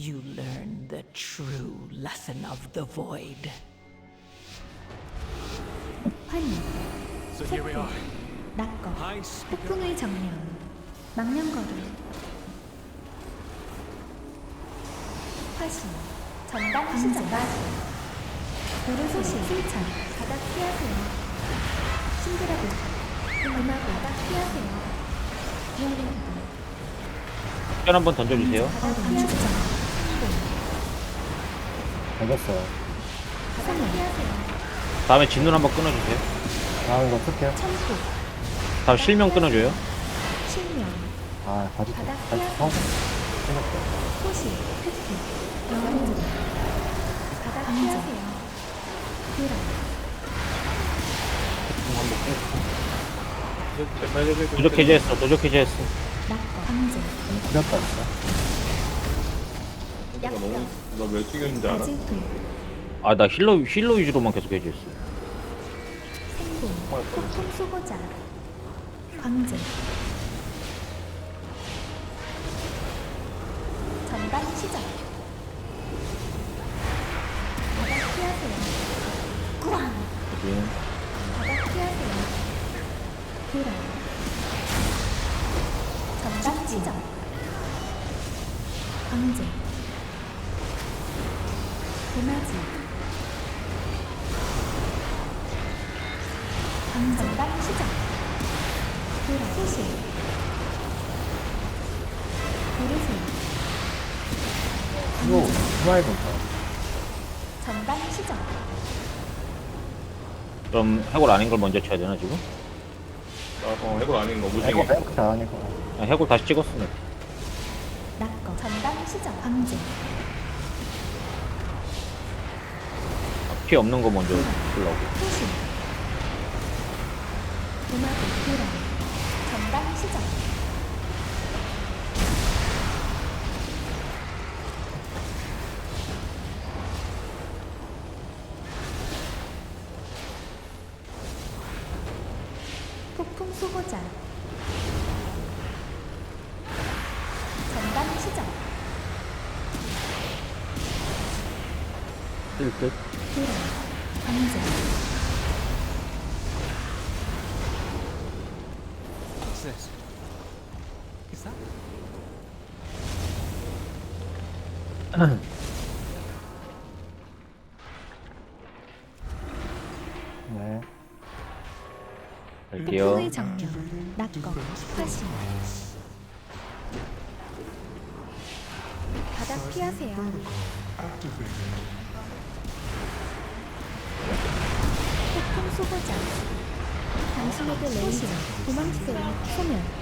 you learn the true lesson of the void. 환희, So here we are. 낙거. 폭풍의 정령, 망령거리, 화신, 전방 시작, 도르소시, 승천, 바닥 피하세요. 신드라고, 음악 바닥 피하세요. 히어링, 편 한번 던져주세요. 바닥 피하세요. 바닥 피하세요. 다음에 진눈 한번 끊어주세요. 아, 이거 쓸게요. 천국, 다음 실명 끊어줘요. 실명, 아, 바지, 바닥 피하세요. 성. 생각해. 소시, 흑기, 영웅, 바닥 피하세요. 드라, 도적 해제했어. 도적 해제했어. 낙거, 강제, 그렸다, 진짜. 약격, 나왜 찍었는지 알아? 가질도, 아나 힐러 힐러 위주로만 계속 해제했어. 생공, 폭풍 수호자, 광제, 전방 시작, 그럼 해골 아닌 걸 먼저 쳐야 되나 지금? 나 어, 해골 아닌 거 이거 무징해. 뱅크 잘하니까. 아, 해골 다시 찍었으면 낙거 전방 시작. 방제 피 없는 거 먼저 보려고. 표시. 음악을 들어. 전방 시작. 갈게요. 폭풍의 정령. 낙거. 화신. 바닥 피하세요. 폭풍 수호자. 당신에게 레이저. 도망치세요. 소멸.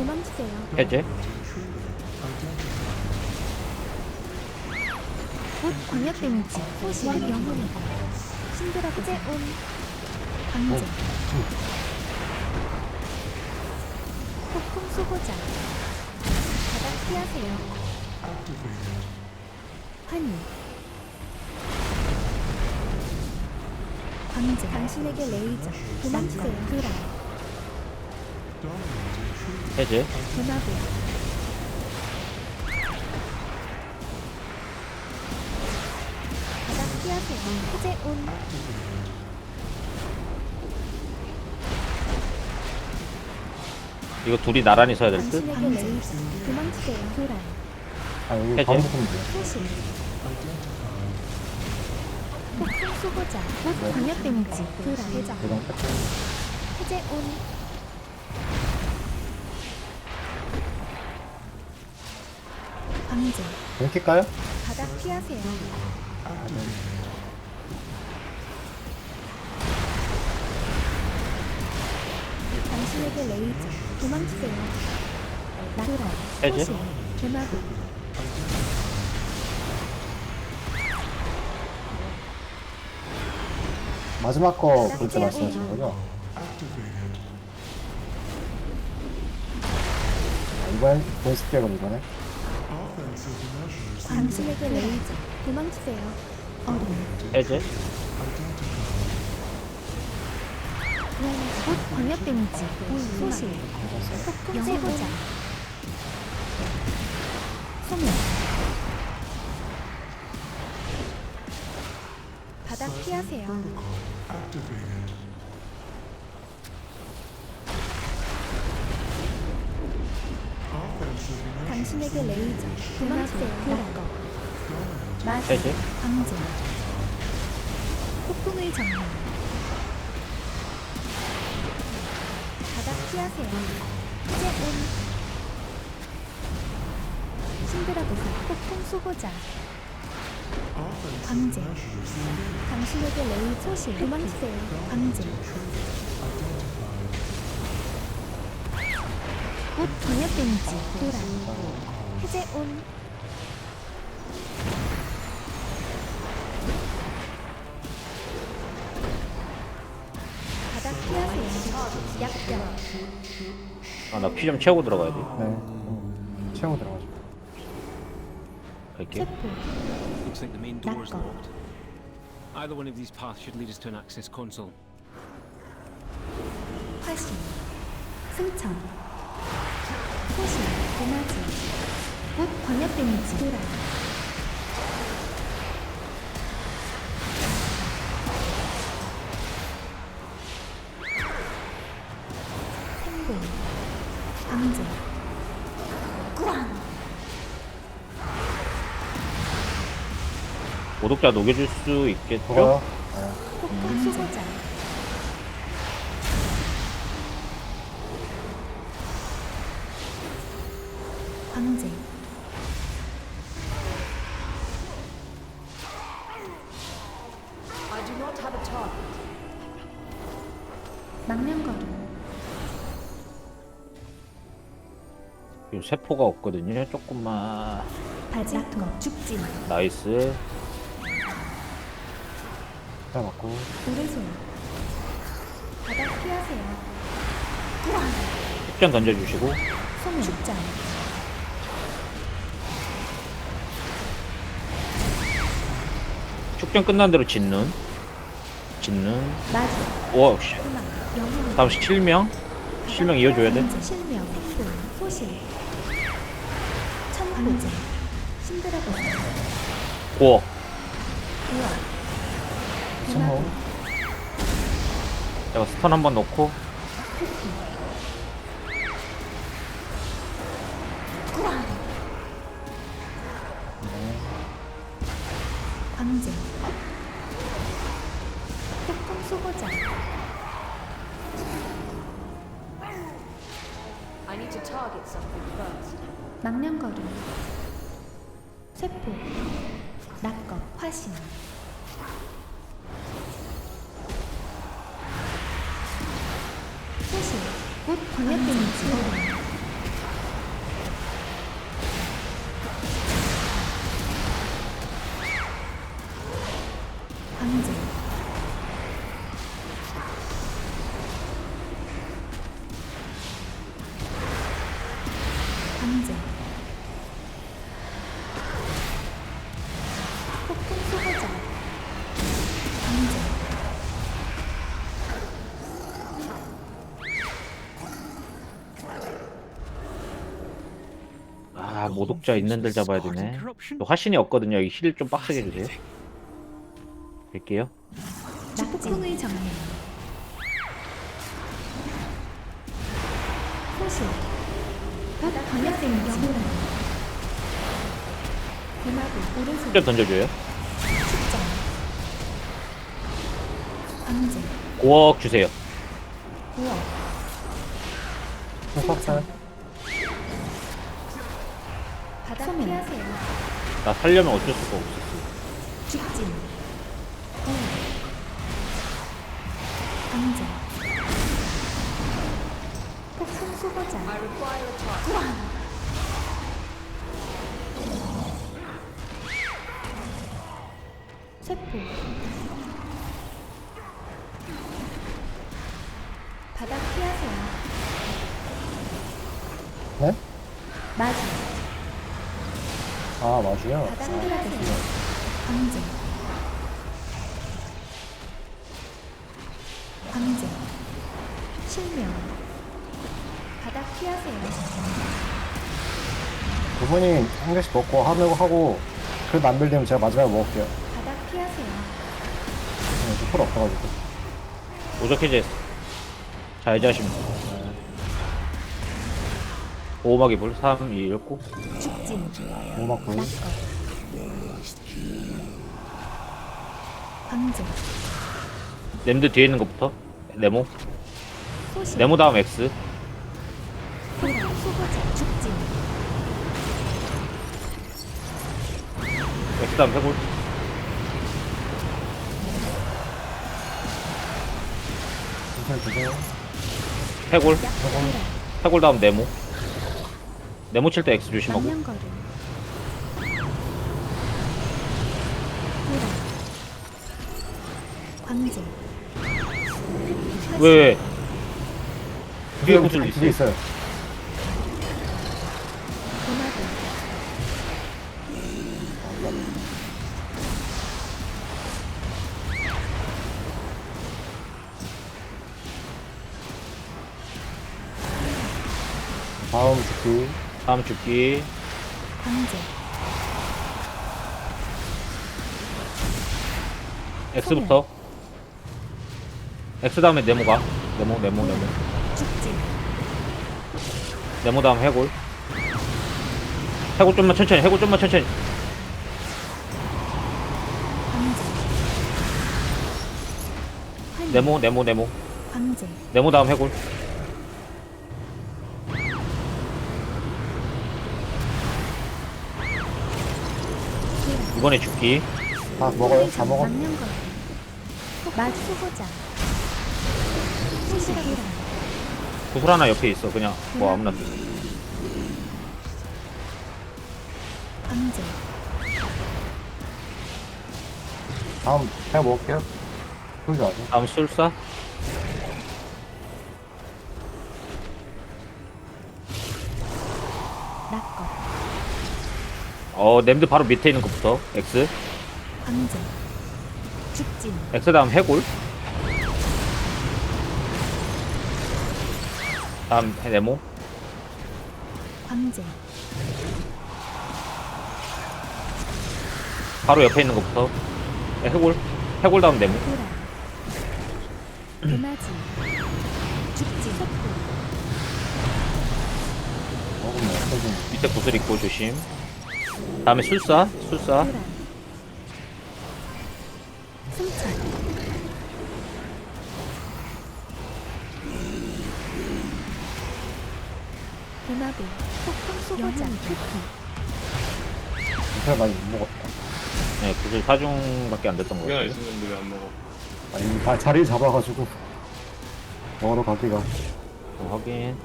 도망치세요. 해제. 곧 광역 데미지. 소시. 영혼이. 신드라 구제 온. 강제. 폭풍 수호자. 바닥 피하세요. 환희. 강제. 당신에게 레이저. 도망치세요. 드라. 해제. 바닥 피하세요. 해제 온. 이거 둘이 나란히 서야 될 듯. 당신에게. 도망치세요. 아, 여기 해제. 가운데 보면 돼. 폭풍. 곧 데미지. 해제 온. 광제. 뱅킬까요? 바닥 피하세요. 당신에게 레이저. 도망치세요. 나그라. 해제. 개마구. 마지막 거 볼 때 말씀하신 거죠? 이번 보여줄게요 그럼 이번에 당신에게 레이저. 도망치세요. 얼음. 해제 곧 광역 데미지. 소실. 제보자. 소멸. 바닥 피하세요. 마술. 해제 방제. 폭풍의 정령. 바닥 피하세요. 이제 온. 신드라 보사 폭풍 수호자. 광제. 당신에게 레이 소실 도망치세요. 광제. 곧 광역 데미지 도란. 해제 온. 바닥 피하세요. 약병. 아나 피 좀 채우고 들어가야 돼 네 음, 채우고 들어가죠 갈게 체포. Looks like the main door is D'accord. locked. Either one of these paths should lead us to an access console. 화신. 승천. 소실. 도마지. 곧 광역 데미지 도란. 생공. 방제. 모독자 녹여줄 수 있겠죠? 네. 세포가 없거든요 조금만 바지토. 죽진. 나이스 잘 맞고 오른손. 바닥 피하세요. 축전 던져주시고 소멸. 축장. 축전 끝난 대로 짓는 짓는 마주. 와 씨. 영혼. 다음 실명 실명 이어줘야 돼. 실명. 생존. 소실. 천방제. 신드라고. 고어 우와. 스모 제가 스턴 한 번 넣고 낙 모독자 있는 데 잡아야 되네 또 화신이 없거든요 여기 힐 좀 빡세게 해주세요 갈게요 폭풍의 정령. 소실. 바닥 광역 데미지. 대마도 오른손. 축전 던져줘요 축장. 방제. 고억 주세요 우억. 흑박살 바닥 피하세요. 나 살려면 어쩔 수가 없었어 죽진. 우. 방제. 폭풍 수호자. I require a target. 세포. 바닥 피하세요. 네? 마주 아 마주야. 바닥 피하세요 실명 바닥 분이 한 개씩 먹고 하려고 하고 그 남빌되면 제가 마지막에 먹을게요. 바닥 피하세요 이제 풀 없어가지고. 오적해제 자 이제 네. 오막이 불 3, 2, 1, 9 죽진 오막 불. 낙거 광재 냄드 뒤에 있는 것부터? 네모? 소실 네모 다음 X. 죽진 X 다음 해골. 주세요. 해골. 해골 다음 네모 네모 칠 때 X 조심하고. 망령거름 보라 광재 왜 왜? 뒤에 구슬 있어요 있어요. 다음 죽기. 광재 X부터. X 다음에 네모가. 네모 네모 네모. 죽진 네모 다음 해골. 해골 좀만 천천히 해골 좀만 천천히. 활 네모 네모 네모. 광재 네모 다음 해골 이번에 죽기 다 먹어요. 다 먹어. 구슬 하나 옆에 있어 그냥 뭐 아무나 써. 광재 다음 제가 먹을게요. 마세요. 다음 술사 어 냄드 바로 밑에 있는 것부터. X. 광재 죽진. X 다음 해골. 다음 네모. 광재 바로 옆에 있는 것부터. 해골. 해골 다음 네모. 도마지. 속도 먹으면 없어지는. 밑에 구슬 있고 조심 다음에 술사 술사 폭풍 제가 많이 못 먹었다. 네 구슬 4중밖에 안 됐던 것 그게 하나 같아요 있었는데 왜 안 먹어? 아니 다 자리 잡아가지고 먹으러 가기가. 어, 확인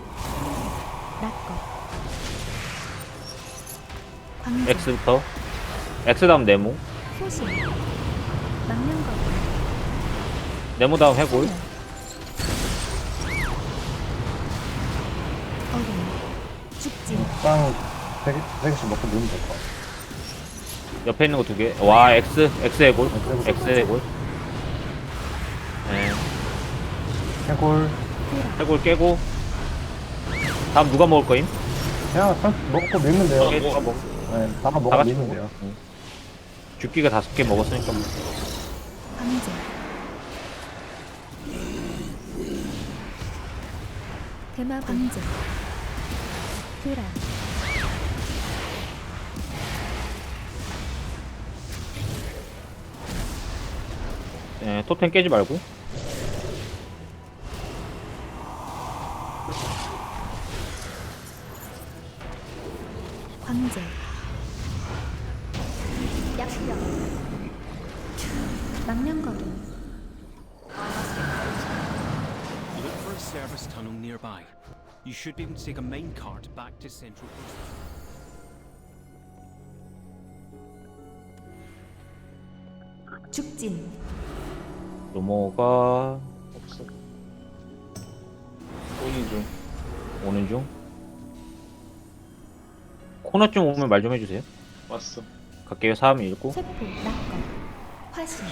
낙거 X부터 X 다음 네모 네모 다음 해골 어린 빵 3개씩 먹고 넣으면 될 것 같아. 옆에 있는 거 두 개. 와 X X 해골 X 해골. 네 해골. 해골 깨고 다음 누가 먹을 거임? 그냥 딱 먹고 밀면 돼요. 오케이, 누가 먹? 네, 다가 다 먹고 같이 밀면. 돼요. 응. 죽기가 다섯 개 먹었으니까 뭐. 광재 대마 광재 보라 네, 토템 깨지 말고. 광재 약병. 망령거름 Look for a service tunnel nearby. You should be able to take a main cart back to Central Post. 죽진 로모가 없어. 본인 중. 오는 중. 코너 좀 오면 말 좀 해주세요. 왔어. 갈게요. 3, 1, 9. 세포 낙검 화신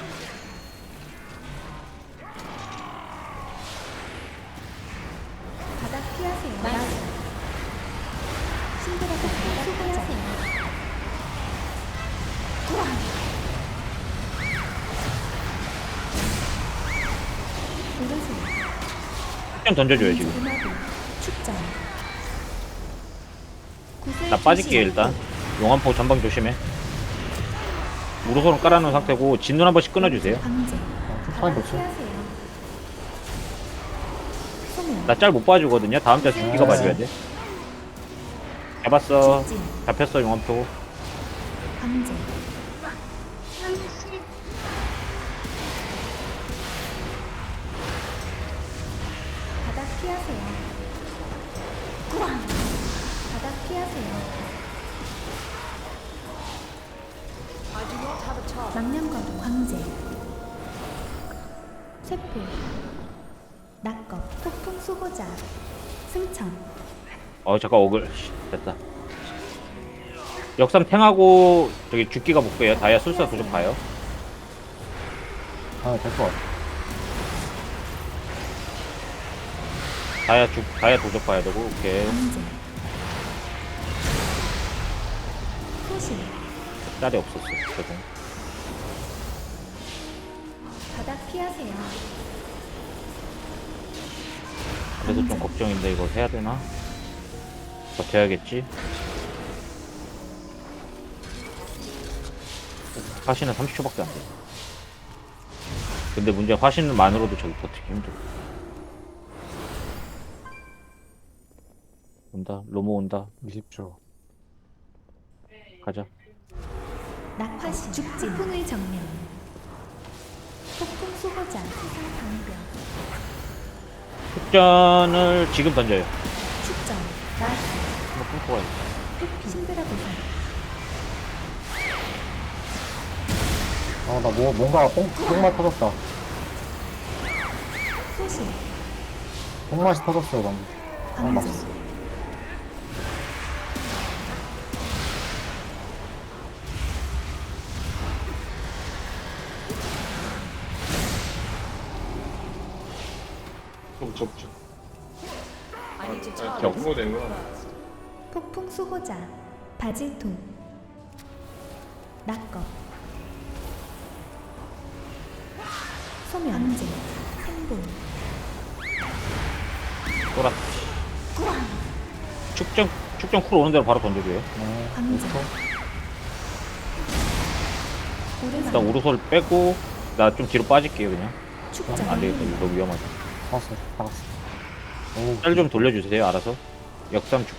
좀 던져줘요 지금. 나 빠질게요 주시. 일단. 용암포 전방 조심해. 우르솔은 깔아놓은 상태고 진눈 한 번씩 끊어주세요. 방제 타임 바닥 좋죠. 피하세요 소멸 나짤 못 봐주거든요. 다음 짤 죽기가 네. 봐줘야 돼. 잡았어. 잡혔어 용암포. 피하세요 바닥 피하세요 I do not have a target. 망령거도 광재 쇠포 낙겁 폭풍 수호자 승천 어 잠깐 어글 씨, 됐다. 역삼 탱하고 저기 죽기가 볼게요. 다이아 술사 도좀 봐요. 아, 될것 같아. 다이아 죽 다이아 도적 봐야 되고 오케이. 소실 짤이 없었어. 죄송. 바닥 피하세요 그래서 좀 걱정인데 이거 해야 되나? 버텨야겠지. 화신은 30초밖에 안 돼. 근데 문제 화신만으로도 저기 버티기 힘들어. 온다. 로모 온다. 20초. 가자. 낙화신 죽지 폭풍의 정면 폭풍 수호자 세상 방벽 축전을 지금 던져요. 축전 나스 한번 끊고. 회피 신드라 보상 아, 나 뭐, 뭔가 뽕, 뽕맛 터졌다. 소실 뽕맛이 터졌어요, 방금. 아, 방제 I need to 아, 되는구나. first. 폭풍 수호자 바질토 낙겁 소면 방제 생본 또라. 축전 축전 쿨 오는 대로 바로 던져줘요. 5초. 일단 우르솔 빼고 나 좀 뒤로 빠질게요 그냥. 축전 안 되겠다. 너무 위험하다. 나갔어, 나갔어. 오, 짤좀 돌려주세요. 알아서. 역삼 죽.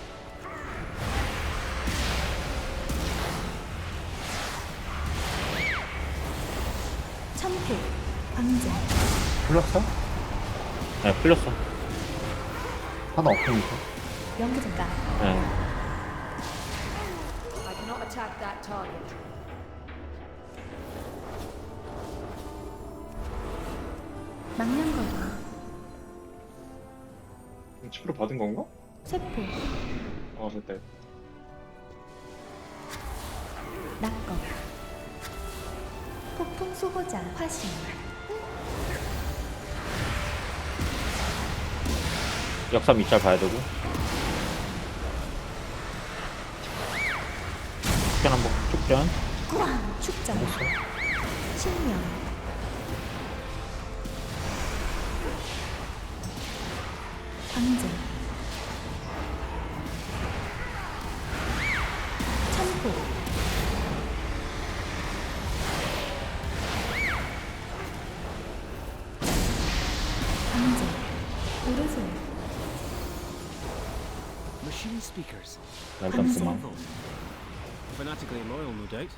천폭 방제 풀렸어? 네, 풀렸어. 하나 없으니까. 연기전가 네. I cannot attack that target. 망령거도 10% 받은 건가? 세포 아 됐다. 낙겁 폭풍 수호자 화신 역삼 2짤 봐야 되고. 축전 한번 축전. 축전 실명 Machine speakers. 나 일단 방세. 그만. Fanatically loyal, no doubt.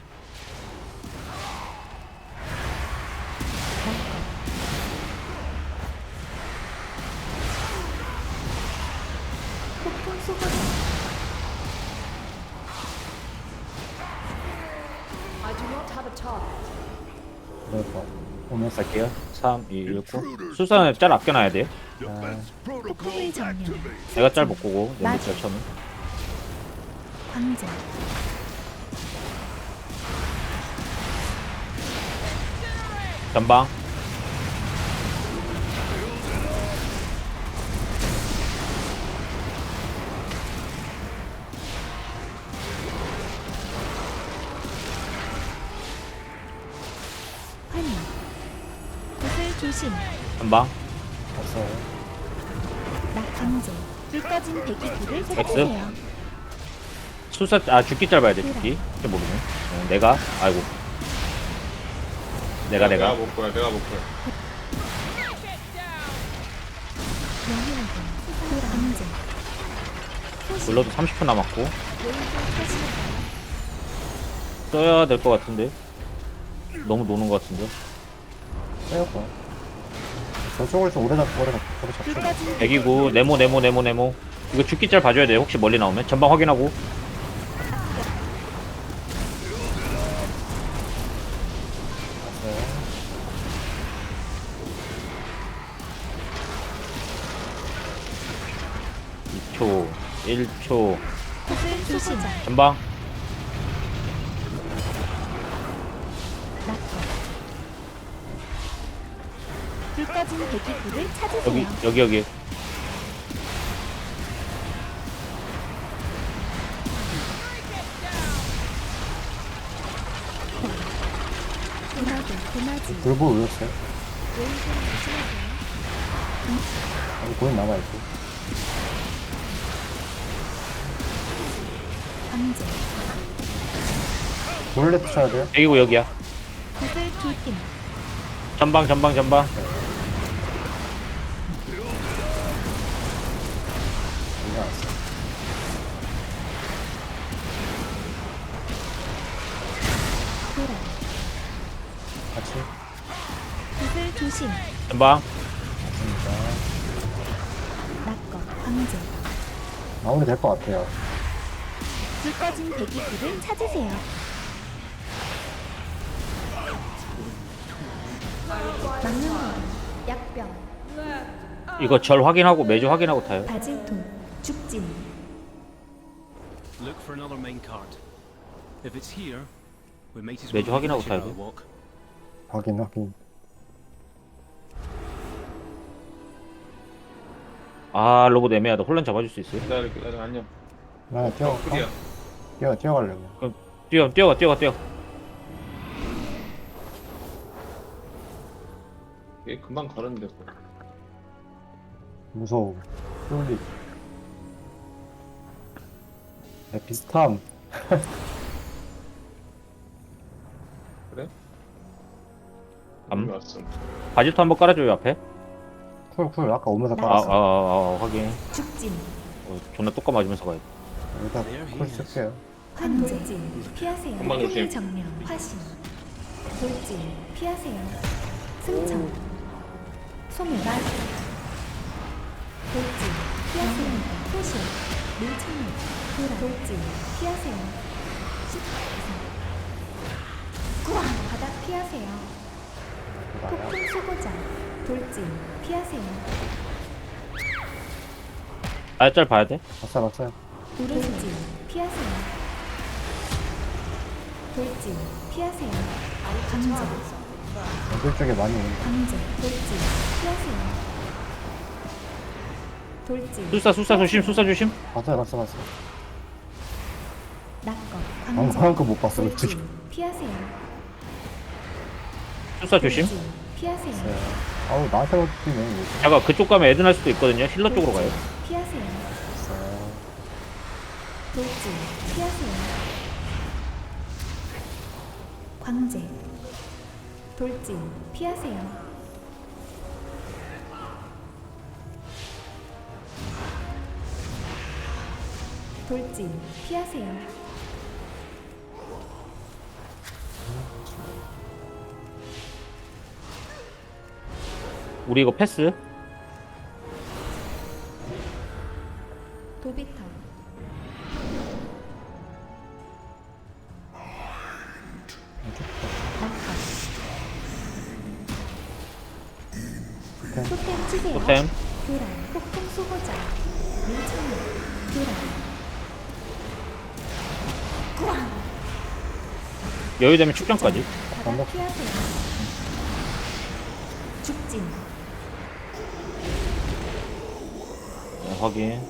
I do not have a target. 그래서, 오면 갈게요. 3, 2, 1, 9. 술사는 짤 아껴놔야 돼요. 폭풍의 정면 내가 짤못 보고 맞아. 연기 짤 쳐는. 강제 전방. 환희. 구슬 조심. 전방 없어요. 낙 강제. 불 꺼진 대기구를 찾으세요. 술사 아 죽기 짧아야 돼 죽기. 이게 모르네. 어, 내가? 아이고. 내가 내가. 내가 볼 거야. 내가 볼 거야. 불러도 30분 남았고. 써야 될 것 같은데. 너무 노는 것 같은데. 빼였고. 저쪽을 좀 오래 잡고 오래 잡고 오래 불 잡고. 애기구 네모 네모 네모 네모. 이거 죽기 짤 봐줘야 돼요. 혹시 멀리 나오면? 전방 확인하고. 없어요. 이초 1초. 구슬 조심 전방 불 꺼진 대기구를 여기 찾으세요. 여기 여기. 도마지 불보 올렸어요. 왼손 조심하세요 고인 남아있고. 강제? 볼레트 쳐야 돼요. 애기구 여기야. 구슬 전방 전방 전방 맞습니다. 낙거 강제 마무리 될 것 같아요. 불 꺼진 대기구를 찾으세요 막는 거 약병 이거 절 확인하고 매주 확인하고 타요 바질통 죽진 Look for another main card. If it's here, we might as well 매주 확인하고 it 타야 our 돼. walk. 확인, 확인. 아 로봇 애매하다 혼란 잡아줄 수 있어요? 기다려 기다려 안녕. 나 뛰어, 어. 뛰어, 뛰어가려고. 그럼 뛰어 뛰어가 뛰어가 뛰어 얘 금방 가는데. 뭐. 무서워. 쫄리. 네, 비슷함. 그래? 왔어. 바지도 한번 깔아줘요 앞에 쿨, 쿨. 아까 오면서 아 아 깔았어. 아, 아, 확인. 죽진. 어, 존나 뚜까 맞으면서 가야 돼. 여기다 쿨 쓸게요. 환돌진. 피하세요. 금방 조심. 힐 정면. 화신. 돌진. 피하세요. 승천. 소멸. 말 돌진. 피하세요. 소신 밀착력. 도라 돌진. 피하세요. 꾸왕 바닥 피하세요. 폭풍 수고자 돌진. 피하세요. 아짤 봐야 돼? 봤어요, 봤어요. 돌진 피하세요. 돌진. 피하세요. 강제 애들 쪽에 많이 오는 강제 돌진. 피하세요. 돌진. 술사 술사 조심 술사 조심. 봤어요, 봤어, 봤어. 낙거 방금 강제 방금 거못 봤어, 솔직히. 돌진 피하세요. 술사 조심. 돌진. 피하세요. 네. 아우, 나한테 뛰네. 이거. 잠깐 그쪽 가면 애드 날 수도 있거든요 힐러 쪽으로 가요 피하세요. 돌진 피하세요 광제 돌진 피하세요 돌진 피하세요 우리 이거 패스 낙하 토템 치세요 토템 교란 폭풍 수호자 밀착력 교란 여유되면 축전까지. 바닥 피하세요. 죽진. 확인.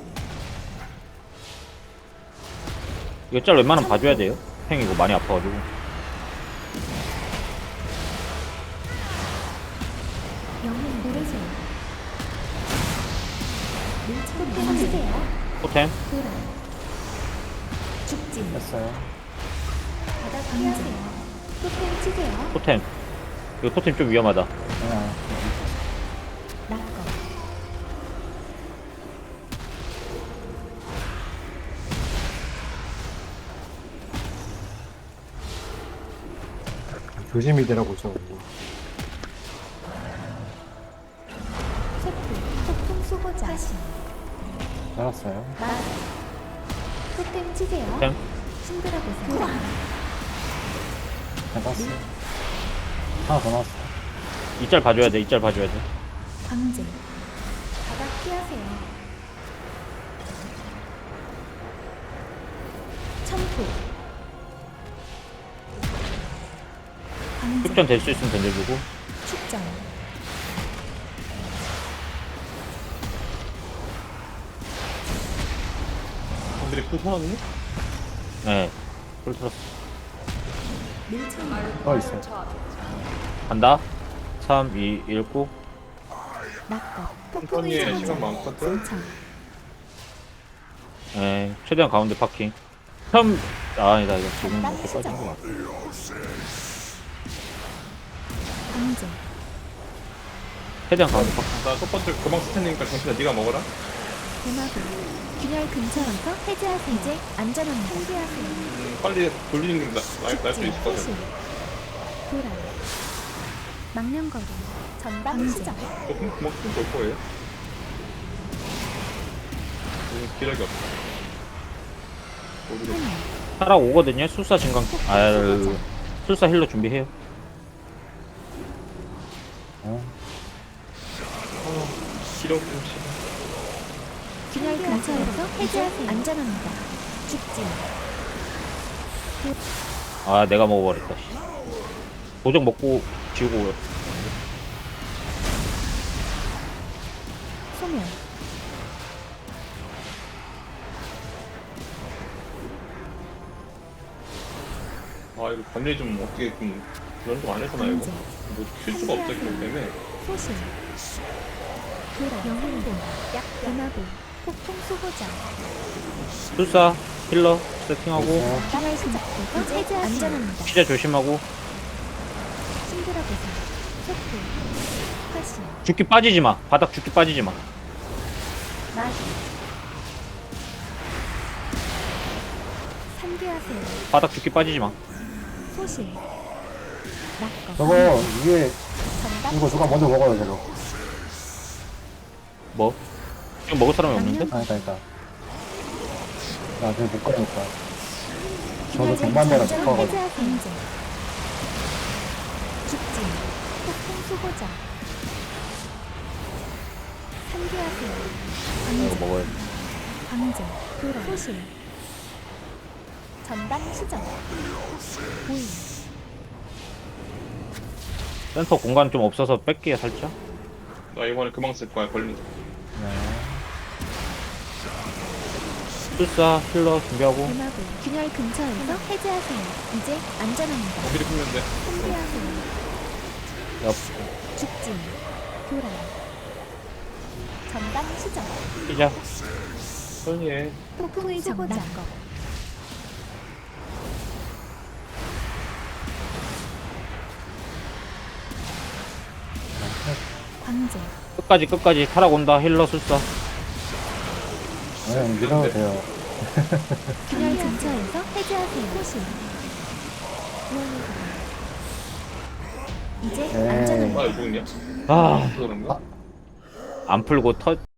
이거 짤 웬만하면 봐줘야 돼요. 팽 이거 많이 아파가지고. 영혼. 돌아. 바닥 피하세요. 토템 치세요. 토템. 이거 토템 좀 위험하다. 낙거. 조심히 되라고 좀. 세트. 폭풍 수호자. 다시. 알았어요. 나. 토템 치세요. 토템. 신드라 보세요. 해봤어. 하나 더 나왔어. 이 짤 봐줘야 돼. 이 짤 봐줘야 돼. 광재. 바닥 피하세요. 천포. 축전 될 수 있으면 던져주고. 축전. 사람들이 풀 사놨네? 네. 풀 틀었어. 밀착. I 어, target. 간다. 3, 2, 1, 9. 낙거. 천천히 해, 시간 많거든? 승천. 네. 최대한 가운데 파킹. 처음, 아, 아니다. 이거 이렇게 시작. 빠진 것 같아. 최대한 가운데 파킹. 나첫 번째 금방 쓸 테니까 정신아 네가 먹어라. 대마도. 균열 근처에서 해제하세요. 이제 안전합니다. 상기하세요. 음, 빨리 돌리는 게 날수 있을 것 같아. 돌아. 망령거리. 전방 시작. 조금 금방 쓸볼 거예요. 음, 기력이 없어. 모르겠어. 타락 오거든요. 술사 증강. 아유. 술사 힐러 준비해요. 어? 기력 좀 씨. 균열 근처에서 해제하세요. 안전합니다. 죽진. 아, 내가 먹어버렸다. 씨. 도적 먹고 지우고. 소멸. 아 이거 관리 좀 어떻게 좀 좀안 해서나 이거. 강제. 뭐킬 수가 없어 이거 때문에. 소실. 돌아. 영혼봉. 약. 대마보. 폭풍 수호자. 술사 힐러 세팅하고. 시작부터 해제하세요. 안전합니다. 피자 조심하고. 보사. 소프. 화신. 죽기 빠지지 마. 바닥 죽기 빠지지 마. 상기하세요. 바닥 죽기 빠지지 마. 소실. 저거 이게 전방 이거 누가 먼저 먹어요 저거. 뭐? 지금 먹을 사람이 없는데? 아니다 아니다. 나 지금 못 가니까. 저도 정반대라 싶어가지고. 강제. 죽진. 폭풍 수호자. 상기하세요. 이거. 먹어야 돼. 강제. 돌아. 소실. 전방 시정. 보이. 센터 공간 좀 없어서 뺄게요 살짝. 나 이번에 금방 쓸 거야 걸린다. 네. 술사 힐러 준비하고. 균열 근처에서 해제하세요. 이제 안전합니다. 어디를 풀면 돼? 상기하세요. 옆 죽진. 돌아. 전방 시정. 피자. 천천히 해. 폭풍의 수호 자. 광재. 끝까지 끝까지 타락 온다 힐러 술사. 네, 밀어도 돼요. 균열 근처에서 해제하세요. 호신. 이제 네. 안전합니다. 아 죽었냐? 아, 그런가? 안 풀고 터